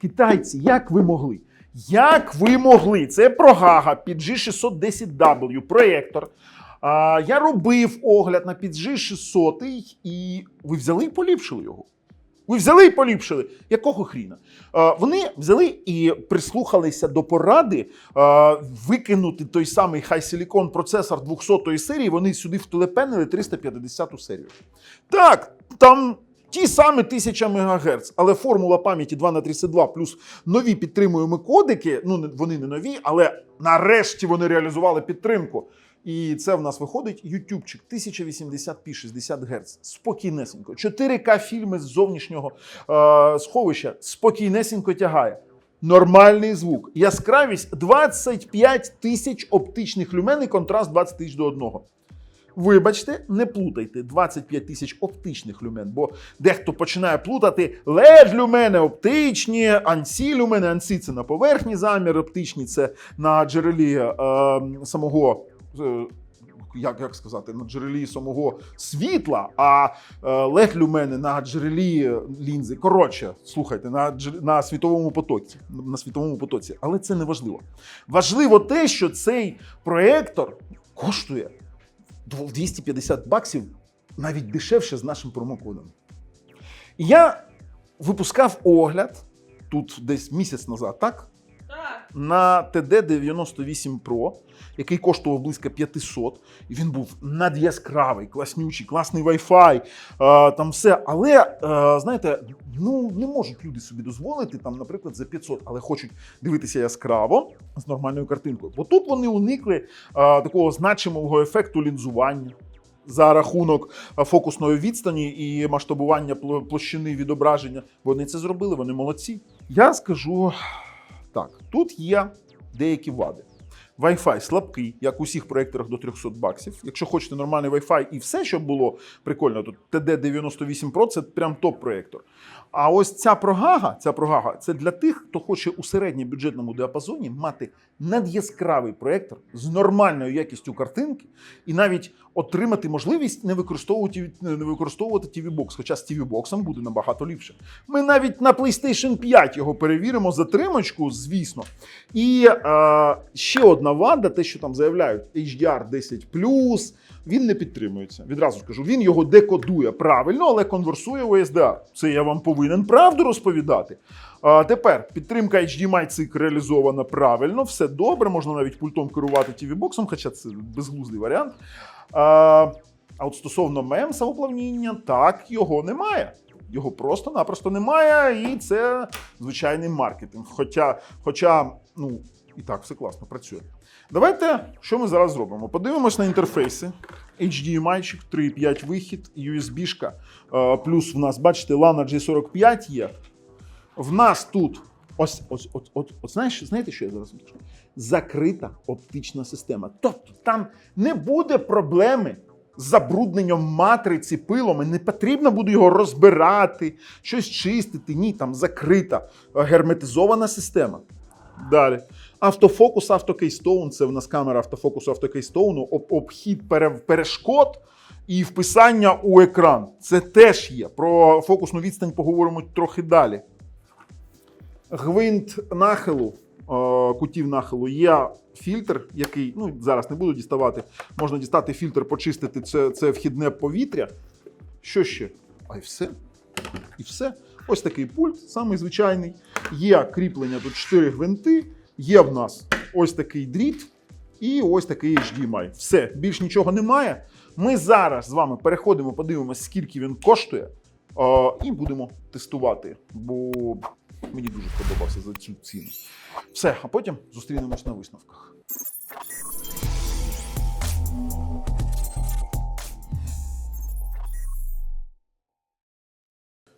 Китайці, як ви могли? Як ви могли? Це прогага під G610W, проєктор. А, я робив огляд на під G600 і ви взяли і поліпшили його. Ви взяли і поліпшили. Якого хріна? Е, вони взяли і прислухалися до поради е, викинути той самий High Silicon процесор 200 серії. Вони сюди втелепенили 350 серію. Так, там. Ті самі 1000 МГц, але формула пам'яті 2 на 32 плюс нові підтримуємо кодики. Ну вони не нові, але нарешті вони реалізували підтримку. І це в нас виходить ютубчик 1080p 60 Гц. Спокійнесенько. 4К фільми з зовнішнього е, сховища спокійнесенько тягає. Нормальний звук. Яскравість 25 тисяч оптичних люмен і контраст 20 тисяч до одного. Вибачте, не плутайте 25 тисяч оптичних люмен, бо дехто починає плутати led люмени оптичні, ансі люмени. Ансі це на поверхні замір, оптичні це на джерелі е, самого. е, як, як сказати, на джерелі самого світла, а е, led люмени на джерелі лінзи. Коротше, слухайте, на, на світовому потоці. На світовому потоці. Але це не важливо. Важливо те, що цей проектор коштує 250 баксів навіть дешевше з нашим промокодом. І я випускав огляд тут десь місяць назад, так? На TD98 Pro, який коштував близько 500, і він був надяскравий, класнючий, класний Wi-Fi, е, там все. Але е, знаєте, ну не можуть люди собі дозволити там, наприклад, за 500, але хочуть дивитися яскраво з нормальною картинкою. Бо тут вони уникли е, такого значимого ефекту лінзування. За рахунок фокусної відстані і масштабування площини відображення. Вони це зробили, вони молодці. Я скажу так: тут є деякі вади. Wi-Fi слабкий, як у всіх проєкторах до 300 баксів. Якщо хочете нормальний Wi-Fi і все, щоб було прикольно, то TD98 Pro це прям топ-проєктор. А ось ця прогага, ця прогага це для тих, хто хоче у середньобюджетному діапазоні мати надяскравий проєктор з нормальною якістю картинки і навіть отримати можливість не використовувати, не використовувати TV Box, хоча з TV Box буде набагато ліпше. Ми навіть на PlayStation 5 його перевіримо затримочку, звісно. І е, ще одна вада, те, що там заявляють, HDR 10 він не підтримується. Відразу скажу, він його декодує правильно, але конверсує в OSDR. Це я вам повинен правду розповідати. А тепер підтримка HDMI цик реалізована правильно, все добре, можна навіть пультом керувати TV-боксом, хоча це безглуздий варіант. А, а от стосовно мем самоплавніння, так його немає. Його просто-напросто немає, і це звичайний маркетинг. Хоча, хоча, ну, і так все класно працює. Давайте, що ми зараз зробимо? Подивимось на інтерфейси. HDMI, 3.5 вихід, USB-шка. Плюс в нас, бачите, LAN G45 є. В нас тут ось, ось, ось, ось, ось знаєш, знаєте, що я зараз вам скажу? Закрита оптична система. Тобто там не буде проблеми з забрудненням матриці пилом, і не потрібно буде його розбирати, щось чистити. Ні, там закрита герметизована система. Далі. Автофокус автокейстоун це в нас камера автофокусу автокейстоуну, обхід перешкод і вписання у екран. Це теж є. Про фокусну відстань поговоримо трохи далі. Гвинт нахилу, е, кутів нахилу є фільтр, який ну, зараз не буду діставати. Можна дістати фільтр, почистити це, це вхідне повітря. Що ще? А й все. І все. Ось такий пульт, самий звичайний. Є кріплення тут 4 гвинти. Є в нас ось такий дріт і ось такий HDMI. Все, більш нічого немає. Ми зараз з вами переходимо, подивимося, скільки він коштує, е, і будемо тестувати. Бо мені дуже сподобався за цю ціну. Все, а потім зустрінемось на висновках.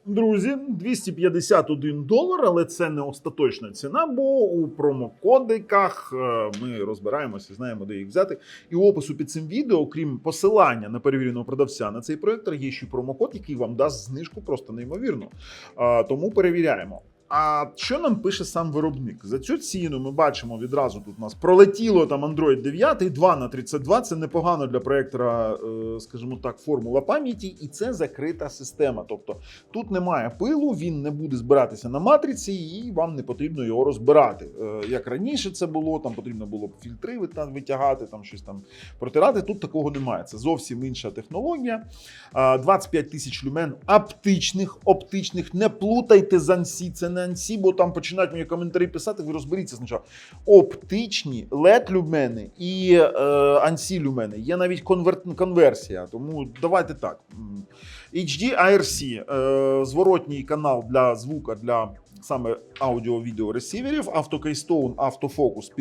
Друзі, 251 долар, але це не остаточна ціна, бо у промокодиках е, ми розбираємося, знаємо, де їх взяти. І у опису під цим відео, крім посилання на перевіреного продавця на цей проектор, є ще промокод, який вам дасть знижку просто неймовірно. Тому перевіряємо. А що нам пише сам виробник? За цю ціну ми бачимо відразу тут у нас пролетіло там Android 9, 2 на 32. Це непогано для проектора, е, скажімо так, формула пам'яті, і це закрита система. Тобто тут немає пилу, він не буде збиратися на матриці, і вам не потрібно його розбирати. Е, Як раніше це було, там потрібно було б фільтри витягати, там щось там протирати. Тут такого немає. Це зовсім інша технологія. 25 тисяч люмен оптичних, оптичних. Не плутайте з ANSI, це не ANSI, бо там починають мені коментарі писати. Ви розберіться спочатку. Оптичні LED люмени і е, Ансі люмени. Є навіть конвер- конверсія. Тому давайте так. HD ARC, е, зворотній канал для звука для саме аудіо-відео ресіверів. Автокейстоун, автофокус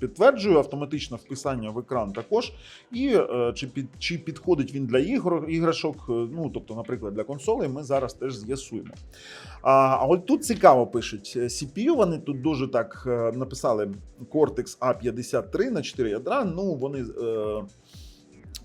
підтверджує, автоматичне вписання в екран також. І е, чи, під, чи підходить він для ігор, іграшок, е, ну тобто, наприклад, для консолей, ми зараз теж з'ясуємо. А, а от тут цікаво пишуть е, CPU, вони тут дуже так написали Cortex A53 на 4 ядра. Ну, вони. Е,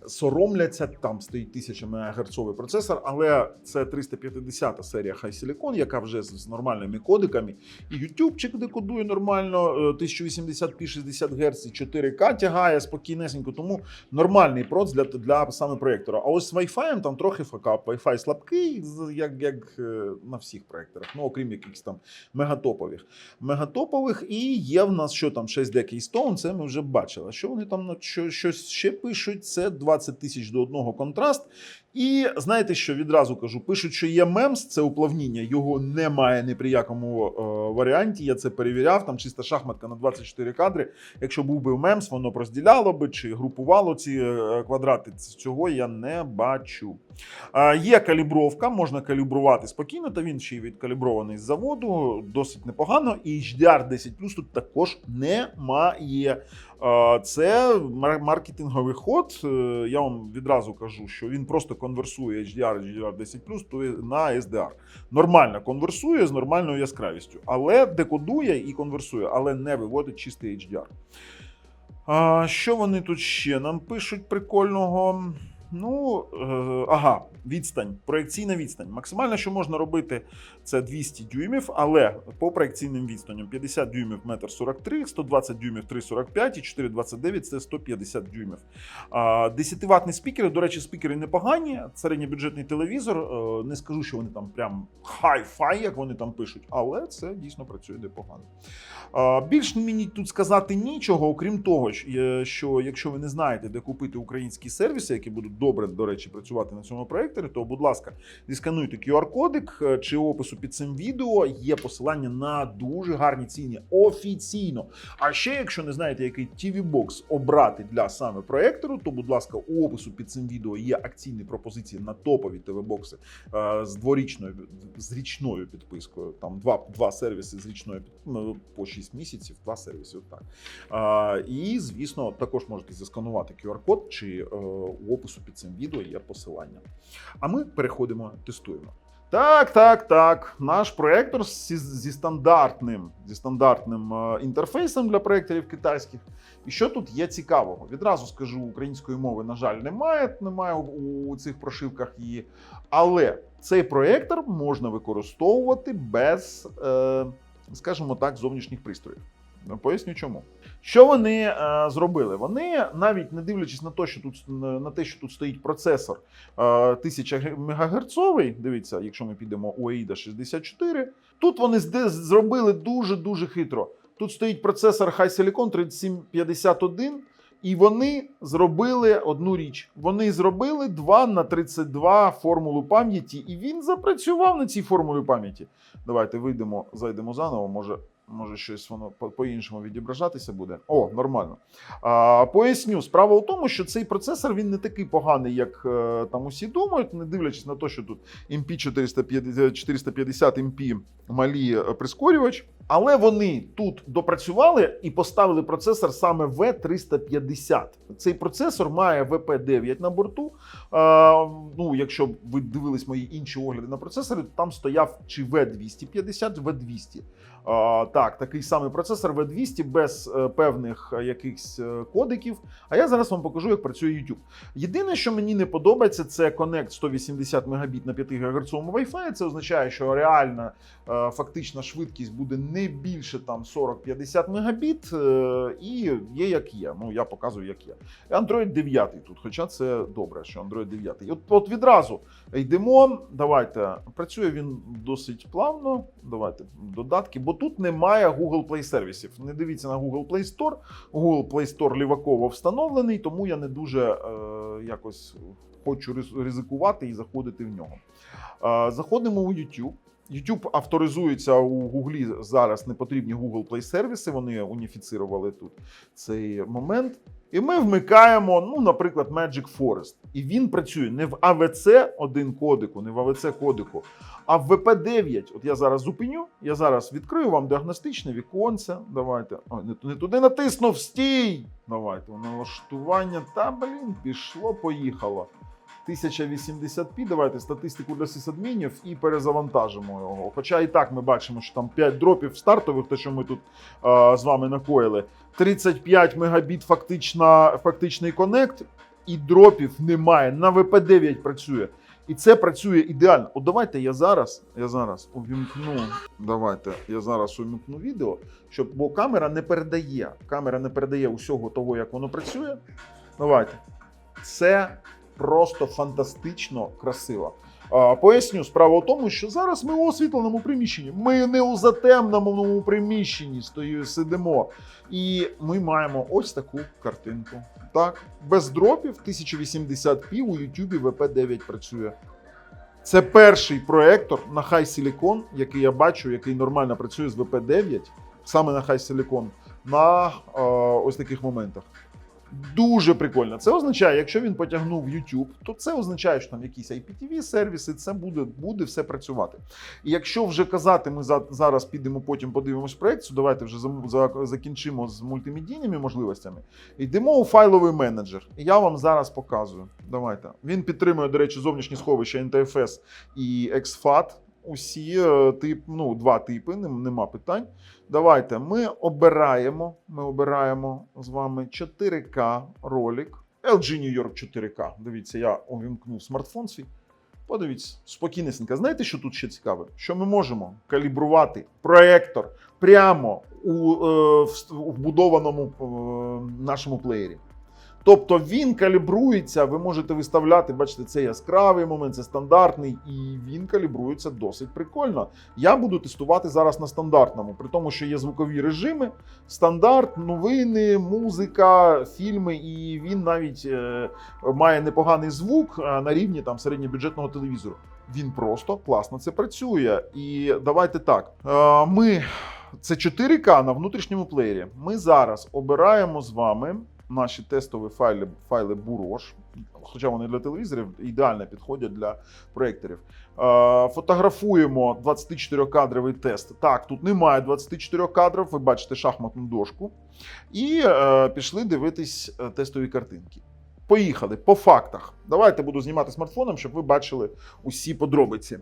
Соромляться, там стоїть 1000 МГц процесор, але це 350 серія High Silicon, яка вже з, нормальними кодиками. І YouTube декодує нормально, е, 1080p 60 Гц, і 4К тягає спокійнесенько, тому нормальний проц для, для саме проєктора. А ось з Wi-Fi там трохи факап. Wi-Fi слабкий, як, як е, на всіх проєкторах, ну окрім якихось там мегатопових. Мегатопових, і є в нас що там 6D Keystone, це ми вже бачили. Що вони там що, щось ще пишуть? Це 20 тисяч до одного контраст. І знаєте, що відразу кажу: пишуть, що є мемс, це уплавніння, його немає ні при якому е, варіанті. Я це перевіряв. Там чиста шахматка на 24 кадри. Якщо був би мемс, воно б розділяло би чи групувало ці е, квадрати. Цього я не бачу. А, Є калібровка, можна калібрувати спокійно, та він ще й відкалібрований з заводу, досить непогано. І HDR 10 тут також немає. А, Це маркетинговий ход. Е, Я вам відразу кажу, що він просто конверсує HDR HDR 10 то на SDR. Нормально конверсує з нормальною яскравістю, але декодує і конверсує, але не виводить чистий HDR. А, що вони тут ще нам пишуть прикольного? Ну, е, ага, відстань, проекційна відстань. Максимально, що можна робити, це 200 дюймів, але по проекційним відстаням 50 дюймів 1,43 м, 120 дюймів 3,45 і 4,29 це 150 дюймів. А, 10-ваттні спікери, до речі, спікери непогані. Середньобюджетний телевізор. е, Не скажу, що вони там прям хай-фай, як вони там пишуть, але це дійсно працює непогано. А, Більш мені тут сказати нічого, окрім того, е, що якщо ви не знаєте, де купити українські сервіси, які будуть добре, до речі, працювати на цьому проєкторі, то, будь ласка, зіскануйте QR-кодик е, чи опису під цим відео. Є посилання на дуже гарні ціни офіційно. А ще, якщо не знаєте, який TV-бокс обрати для саме проєктору, то, будь ласка, у опису під цим відео є акційні пропозиції на топові TV-бокси е, з дворічною з річною підпискою. Там два, два сервіси з річною ну, по 6 місяців, два сервіси. Отак. І, звісно, також можете засканувати QR-код чи е, у опису під цим відео є посилання. А ми переходимо, тестуємо. Так, так, так. Наш проектор зі, зі стандартним, зі стандартним е, інтерфейсом для проекторів китайських. І що тут є цікавого? Відразу скажу, української мови, на жаль, немає. Немає у, цих прошивках її. Але цей проектор можна використовувати без, е, скажімо так, зовнішніх пристроїв. Ну, Поясню чому. Що вони е, зробили? Вони навіть не дивлячись на те, що тут на те, що тут стоїть процесор е, 1000 МГц, дивіться, якщо ми підемо у AIDA 64, тут вони зробили дуже дуже хитро. Тут стоїть процесор High Silicon 3751, і вони зробили одну річ. Вони зробили 2 на 32 формулу пам'яті, і він запрацював на цій формулі пам'яті. Давайте вийдемо, зайдемо заново. Може, може щось воно по- по-іншому відображатися буде. О, нормально. А, поясню, справа у тому, що цей процесор він не такий поганий, як е, там усі думають, не дивлячись на те, що тут MP 450, 450 MP малі е, прискорювач. Але вони тут допрацювали і поставили процесор саме V350. Цей процесор має VP9 на борту. Е, ну, якщо ви дивились мої інші огляди на процесори, то там стояв чи V250, V200. Так, такий самий процесор V200 без е, певних е, якихось е, кодиків. А я зараз вам покажу, як працює YouTube. Єдине, що мені не подобається, це Connect 180 Мбіт на 5 ГГц Wi-Fi. Це означає, що реальна фактична швидкість буде не більше там 40-50 Мбіт, і є як є. Ну я показую, як є. Android 9 тут, хоча це добре, що Android 9. І От, от відразу йдемо. Давайте працює він досить плавно. Давайте додатки, бо тут немає Google Play сервісів. Не дивіться на Google Play Store. Google Play Store ліваково встановлений, тому я не дуже е, якось хочу ризикувати і заходити в нього. Е, заходимо у YouTube. YouTube авторизується у Гуглі зараз не потрібні Google Play сервіси. Вони уніфіцирували тут цей момент. І ми вмикаємо, ну, наприклад, Magic Forest. І він працює не в AVC 1 кодику, не в AVC кодику, а в VP9. От я зараз зупиню, я зараз відкрию вам діагностичне віконце. Давайте. Ой, не туди натиснув, стій! Давайте. Налаштування. Та блін, пішло, поїхало. 1080p, давайте статистику для сисадмінів і перезавантажимо його. Хоча і так ми бачимо, що там 5 дропів стартових, те, що ми тут е, з вами накоїли. 35 мегабіт фактична, фактичний конект, і дропів немає. На VP9 працює. І це працює ідеально. От давайте я зараз, я зараз увімкну. Давайте я зараз увімкну відео, щоб бо камера не передає. Камера не передає усього того, як воно працює. Давайте. Це просто фантастично красиво. Поясню, справа в тому, що зараз ми у освітленому приміщенні. Ми не у затемненому приміщенні сидимо. І ми маємо ось таку картинку. Так, без дропів 1080p у YouTube VP9 працює. Це перший проектор на High Silicon, який я бачу, який нормально працює з VP9, саме на High Silicon, на е, ось таких моментах. Дуже прикольно. Це означає, якщо він потягнув YouTube, то це означає, що там якісь IPTV сервіси, це буде, буде все працювати. І якщо вже казати, ми за, зараз підемо потім подивимось проекцію, давайте вже за, за, закінчимо з мультимедійними можливостями. Йдемо у файловий менеджер. Я вам зараз показую. Давайте. Він підтримує, до речі, зовнішні сховища NTFS і XFAT. Усі е, тип, ну, два типи, нема питань. Давайте ми обираємо. Ми обираємо з вами 4К ролик. LG New York 4K. Дивіться, я увімкнув смартфон свій. Подивіться, спокійнесенько. Знаєте, що тут ще цікаве? Що ми можемо калібрувати проектор прямо у е, вбудованому е, нашому плеєрі. Тобто він калібрується, ви можете виставляти, бачите, це яскравий момент, це стандартний, і він калібрується досить прикольно. Я буду тестувати зараз на стандартному, при тому, що є звукові режими, стандарт, новини, музика, фільми, і він навіть е, має непоганий звук е, на рівні там середньобюджетного телевізору. Він просто класно це працює. І давайте так. Е, ми це 4К на внутрішньому плеєрі. Ми зараз обираємо з вами наші тестові файли, файли Бурош. Хоча вони для телевізорів ідеально підходять для проєкторів. Е, фотографуємо 24-кадровий тест. Так, тут немає 24 кадрів, ви бачите шахматну дошку. І е, пішли дивитись е, тестові картинки. Поїхали по фактах. Давайте буду знімати смартфоном, щоб ви бачили усі подробиці.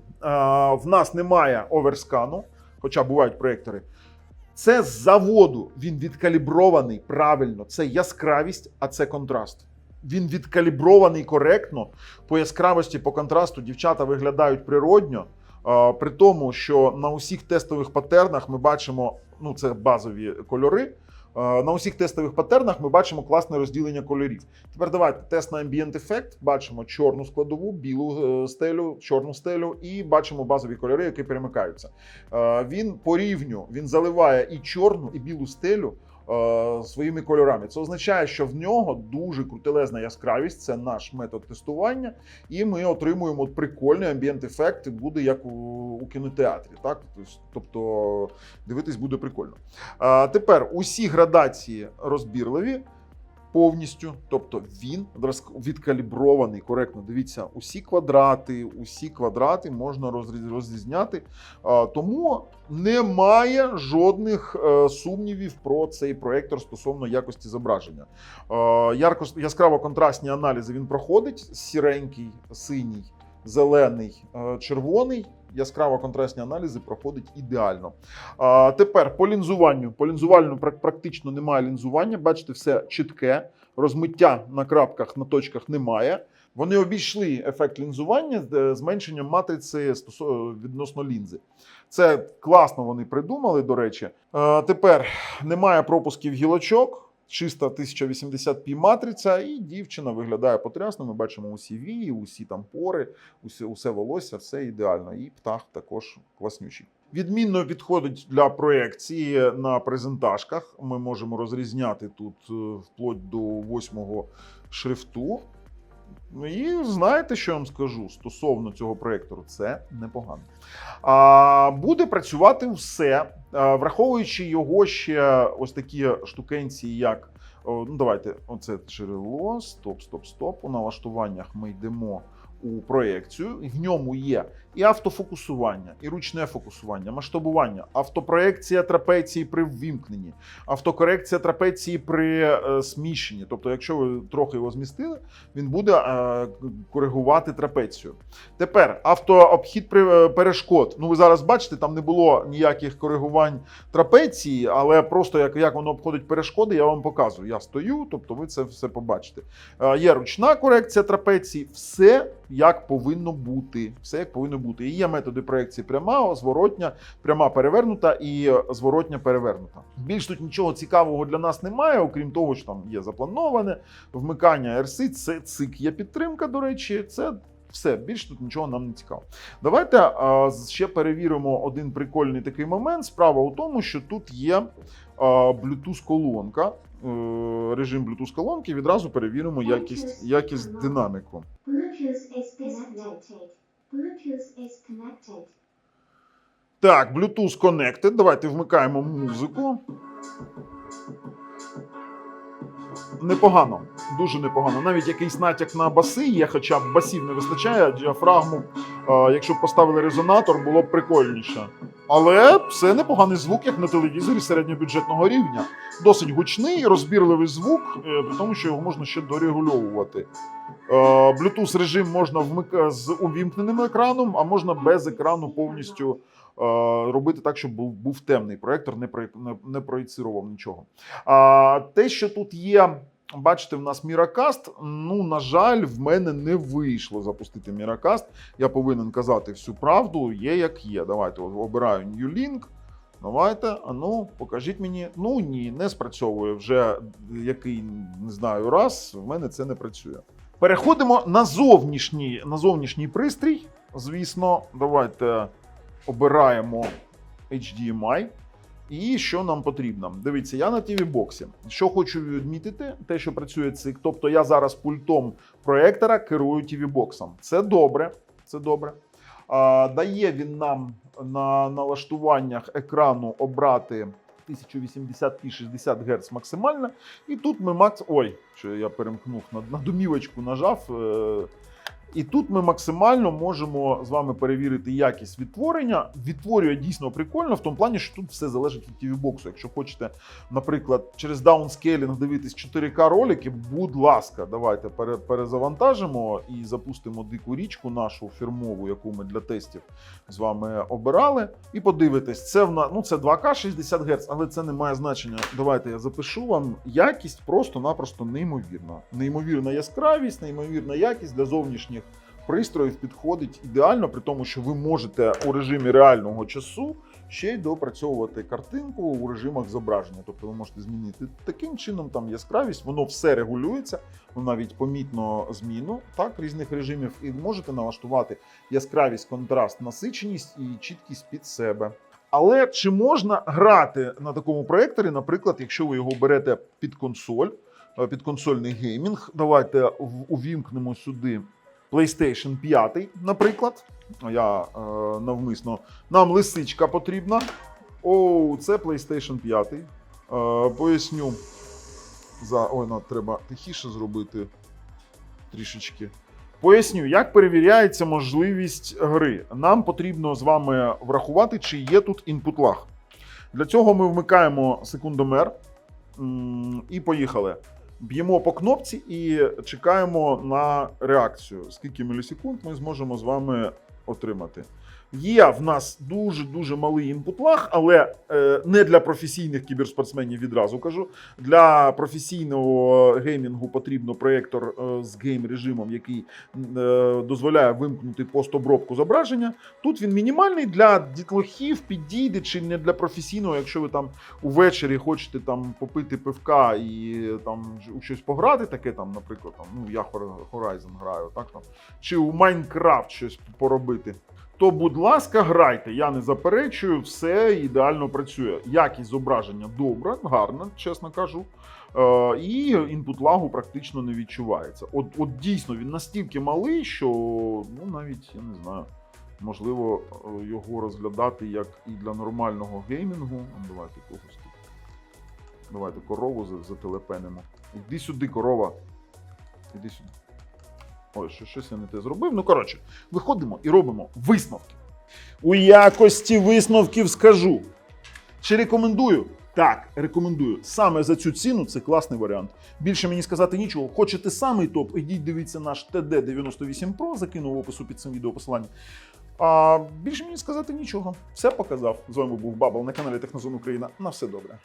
В нас немає оверскану, хоча бувають проєктори. Це з заводу. Він відкалібрований правильно. Це яскравість, а це контраст. Він відкалібрований коректно. По яскравості, по контрасту дівчата виглядають природньо. При тому, що на усіх тестових патернах ми бачимо, ну це базові кольори. Е, На усіх тестових патернах ми бачимо класне розділення кольорів. Тепер давайте тест на ambient ефект. Бачимо чорну складову, білу е, стелю, чорну стелю, і бачимо базові кольори, які перемикаються. Е, Він по рівню він заливає і чорну, і білу стелю своїми кольорами. Це означає, що в нього дуже крутелезна яскравість. Це наш метод тестування, і ми отримуємо прикольний амбієнт ефект. Буде як у, у кінотеатрі. Так, тобто дивитись буде прикольно. Тепер усі градації розбірливі. Повністю. Тобто він відкалібрований коректно. Дивіться, усі квадрати, усі квадрати можна розріз- розрізняти. Тому немає жодних е, сумнівів про цей проектор стосовно якості зображення. Е, Ярко, яскраво контрастні аналізи він проходить: сіренький, синій, зелений, е, червоний. Яскраво контрастні аналізи проходить ідеально. А, тепер по лінзуванню. По лінзувальну прак- практично немає лінзування. Бачите, все чітке. Розмиття на крапках, на точках немає. Вони обійшли ефект лінзування з е, зменшенням матриці відносно лінзи. Це класно вони придумали, до речі. Е, тепер немає пропусків гілочок. Чиста 1080p матриця, і дівчина виглядає потрясно. Ми бачимо усі вії, усі там пори, усе, усе волосся, все ідеально. І птах також класнючий. Відмінно підходить для проекції на презентажках. Ми можемо розрізняти тут е, вплоть до восьмого шрифту. Ну і знаєте, що я вам скажу стосовно цього проєктору, це непогано. А, буде працювати все, враховуючи його ще ось такі штукенці, як ну давайте, оце джерело, стоп, стоп, стоп. У налаштуваннях ми йдемо у проекцію. В ньому є і автофокусування, і ручне фокусування, масштабування, автопроекція трапеції при ввімкненні, автокорекція трапеції при е, сміщенні. Тобто, якщо ви трохи його змістили, він буде е, коригувати трапецію. Тепер автообхід при е, перешкод. Ну, ви зараз бачите, там не було ніяких коригувань трапеції, але просто як, як воно обходить перешкоди, я вам показую. Я стою, тобто ви це все побачите. Є ручна корекція трапеції, все як повинно бути. Все як повинно бути. І є методи проекції пряма, зворотня, пряма перевернута і е, зворотня перевернута. Більш тут нічого цікавого для нас немає, окрім того, що там є заплановане вмикання RC, це цик є підтримка, до речі, це. Все, більш тут нічого нам не цікаво. Давайте а, ще перевіримо один прикольний такий момент. Справа у тому, що тут є а, Bluetooth-колонка, е, режим Bluetooth-колонки. Відразу перевіримо якість, якість динаміку. Bluetooth is. Connected. Так, Bluetooth Connected. Давайте вмикаємо музику. Непогано, дуже непогано. Навіть якийсь натяк на баси є, хоча б басів не вистачає, діафрагму. е, якщо б поставили резонатор, було б прикольніше. Але це непоганий звук, як на телевізорі середньобюджетного рівня. Досить гучний, розбірливий звук, е, при тому, що його можна ще дорегульовувати. Е, Bluetooth режим можна вмика з увімкненим екраном, а можна без екрану повністю е, робити так, щоб був, був темний проектор, не, проєк- не, проєцирував нічого. А те, що тут є. Бачите, в нас Miracast. Ну, на жаль, в мене не вийшло запустити Miracast. Я повинен казати всю правду. Є як є. Давайте обираю New Link. Давайте, а ну, покажіть мені. Ну ні, не спрацьовує вже який не знаю раз. В мене це не працює. Переходимо на зовнішній, на зовнішній пристрій. Звісно, давайте обираємо HDMI. І що нам потрібно? Дивіться, я на TV боксі. Що хочу відмітити, те, що працює цик. Тобто я зараз пультом проектора керую TV боксом. Це добре. Це добре. А, дає він нам на налаштуваннях екрану обрати 1080p 60 Гц максимально. І тут ми макс. Ой, що я перемкнув на, на домівочку, нажав. Е... І тут ми максимально можемо з вами перевірити якість відтворення. Відтворює дійсно прикольно, в тому плані, що тут все залежить від TV боксу. Якщо хочете, наприклад, через даунскейлінг дивитись 4К ролики, будь ласка, давайте перезавантажимо і запустимо дику річку нашу фірмову, яку ми для тестів з вами обирали. І подивитесь, це в на ну це 2К 60 Гц, але це не має значення. Давайте я запишу вам. Якість просто-напросто неймовірна. Неймовірна яскравість, неймовірна якість для зовнішніх пристроїв підходить ідеально, при тому, що ви можете у режимі реального часу ще й допрацьовувати картинку у режимах зображення. Тобто ви можете змінити таким чином там яскравість, воно все регулюється, ну навіть помітно зміну так різних режимів, і можете налаштувати яскравість, контраст, насиченість і чіткість під себе. Але чи можна грати на такому проекторі, наприклад, якщо ви його берете під консоль, е, під консольний геймінг? Давайте увімкнемо сюди PlayStation 5, наприклад. Я е, навмисно. Нам лисичка потрібна. Оу, це PlayStation 5. Е, поясню. За... Ой, ну, треба тихіше зробити трішечки. Поясню, як перевіряється можливість гри. Нам потрібно з вами врахувати, чи є тут інпут лаг. Для цього ми вмикаємо секундомер і поїхали. Б'ємо по кнопці і чекаємо на реакцію. Скільки мілісекунд ми зможемо з вами отримати. Є в нас дуже дуже малий інпут лаг, але е, не для професійних кіберспортсменів відразу кажу. Для професійного геймінгу потрібно проєктор е, з гейм режимом, який е, дозволяє вимкнути постобробку зображення. Тут він мінімальний для дітлахів, підійде чи не для професійного, якщо ви там увечері хочете там попити пивка і там у щось пограти, таке там, наприклад, там, ну я Horizon граю, так там, чи у Майнкрафт щось поробити. То, будь ласка, грайте. Я не заперечую, все ідеально працює. Якість зображення добра, гарна, чесно кажу. Е, і інпут лагу практично не відчувається. От, от дійсно він настільки малий, що ну навіть я не знаю, можливо е, його розглядати як і для нормального геймінгу. Ну, Давайте когось тут. Давайте корову за- зателепенимо. Іди сюди, корова. Іди сюди. Ой, що, щось я не те зробив. Ну, коротше, виходимо і робимо висновки. У якості висновків скажу. Чи рекомендую? Так, рекомендую. Саме за цю ціну це класний варіант. Більше мені сказати нічого. Хочете самий топ? Ідіть дивіться наш TD98 Pro, закинув в опису під цим відео посилання. А більше мені сказати нічого. Все показав. З вами був Бабл на каналі Технозон Україна. На все добре.